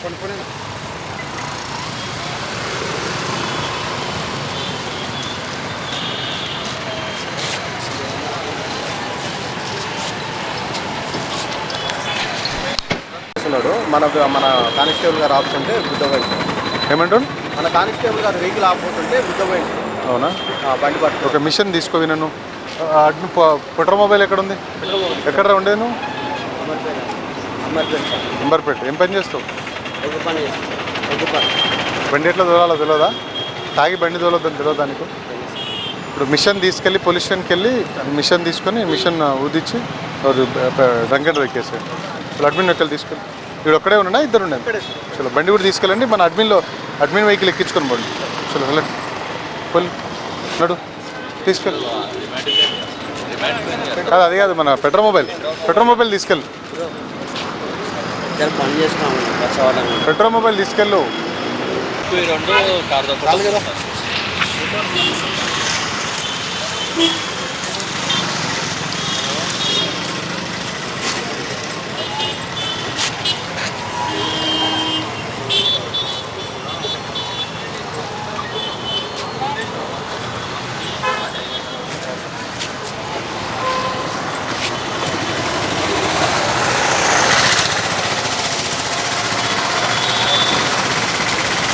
కొనుక్కునే మన మన కానిస్టేబుల్ గారు ఆపుతుంటే బుద్ధపోయింది ఏమంటాడు? మన కానిస్టేబుల్ గారు వెహికల్ ఆపుతుంటే బుద్ధపోయింది అవునా? బండి పట్టు ఒక మిషన్ తీసుకోవి నన్ను అడ్డు పుట్ర మొబైల్ ఎక్కడ ఉంది ఎక్కడ ఉండేది నువ్వు? అంబర్పేట ఏం పని చేస్తావు? ఎగ్గు పని చేస్తాను ఎగ్గు పని. బండి ఎట్లా తోలాలో తెలియదా తాగి బండి తోలొద్దని తెలియదా నీకు? ఇప్పుడు మిషన్ తీసుకెళ్ళి పోలీస్ స్టేషన్కి వెళ్ళి మిషన్ తీసుకొని మిషన్ ఊదిచ్చి రంగంట ఎక్కేసాడు ఇప్పుడు అడ్మిన్ వెహికల్ తీసుకెళ్ళి. ఇప్పుడు ఒక్కడే ఉన్నా ఇద్దరు ఉండండి చలో బండి కూడా తీసుకెళ్ళండి. మన అడ్మిన్లో అడ్మిన్ వెహికల్ ఎక్కించుకొని పోండి. చలో వెళ్ళండి. పోలి. నడు. తీసుకెళ్ళి. కాదు అది కాదు మన పెట్రోల్ మొబైల్ పెట్రోల్ మొబైల్ తీసుకెళ్ళి. ఇద్దరు పని చేసుకున్నాము పెట్రోల్ మొబైల్ తీసుకెళ్ళు. రెండు కార్ కదా.